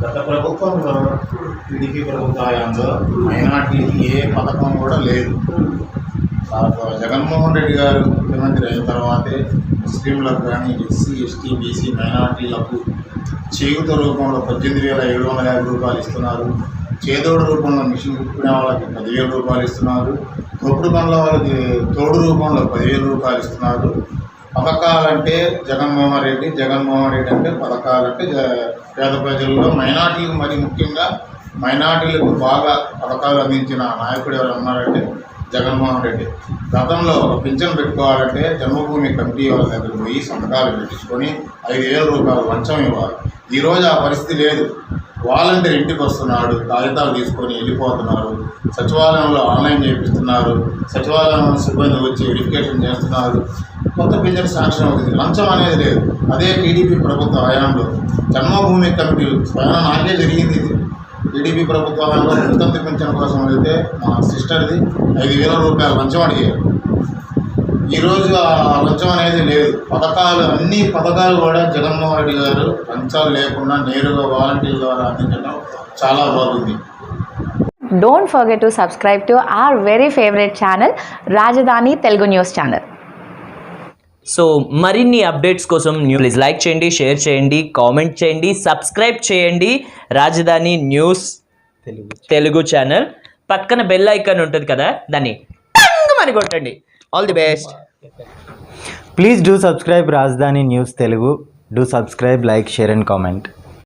ప్రభుత్వంలో టీడీపీ ప్రభుత్వ హయాంలో మైనార్టీకి ఏ పథకం కూడా లేదు. జగన్మోహన్ రెడ్డి గారు ముఖ్యమంత్రి అయిన తర్వాతే ముస్లింలకు కానీ ఎస్సీ ఎస్టీ బీసీ మైనార్టీలకు చేయుత రూపంలో పద్దెనిమిది వేల ఏడు వందల యాభై రూపాయలు ఇస్తున్నారు. చేదోడు రూపంలో మిషన్ కుట్టుకునే వాళ్ళకి పదివేల రూపాయలు ఇస్తున్నారు. తొప్పుడు పనుల వాళ్ళకి తోడు రూపంలో పదివేల రూపాయలు ఇస్తున్నారు. పథకాలంటే జగన్మోహన్ రెడ్డి జగన్మోహన్ రెడ్డి అంటే పథకాలంటే పేద ప్రజల్లో మైనార్టీలకు మరి ముఖ్యంగా మైనార్టీలకు బాగా పథకాలు అందించిన నాయకుడు ఎవరు ఉన్నారంటే జగన్మోహన్ రెడ్డి. గతంలో ఒక పింఛన్ పెట్టుకోవాలంటే జన్మభూమి కమిటీ వాళ్ళ దగ్గరికి పోయి సంతకాలు పెట్టించుకొని ఐదు వేల రూపాయలు లంచం ఇవ్వాలి. ఈరోజు ఆ పరిస్థితి లేదు. వాలంటీర్ ఇంటికి వస్తున్నాడు కాగితాలు తీసుకొని వెళ్ళిపోతున్నారు సచివాలయంలో ఆన్లైన్ చేపిస్తున్నారు సచివాలయం సిబ్బంది వచ్చి వెరిఫికేషన్ చేస్తున్నారు. కొత్త పింఛన్ శాంక్షన్ అవుతుంది. లంచం అనేది లేదు. అదే టీడీపీ ప్రభుత్వ హయాంలో. జన్మభూమి కమిటీ స్వయం నాకే జరిగింది ఇది. టీడీపీ ప్రభుత్వ హయాంలో వృత్తంతి పింఛన్ కోసం వెళ్తే మా సిస్టర్ది ఐదు వేల రూపాయలు లంచం అడిగారు. ఈరోజు ఆ లంచం అనేది లేదు. పథకాలు అన్ని పథకాలు కూడా జగన్మోహన్ రెడ్డి గారు లంచాలు లేకుండా నేరుగా వాలంటీర్ల ద్వారా అందించడం చాలా బాగుంది. Don't forget to subscribe to our very favorite channel, Rajadhani Telugu News Channel. So మరిన్ని అప్డేట్స్ కోసం న్యూ ప్లీజ్ లైక్ చేయండి షేర్ చేయండి కామెంట్ చేయండి సబ్స్క్రైబ్ చేయండి రాజధాని న్యూస్ తెలుగు తెలుగు ఛానల్ పక్కన బెల్ ఐకాన్ ఉంటుంది కదా దాన్ని అని కొట్టండి. All the best please do subscribe Rajadhani news Telugu do subscribe like share and comment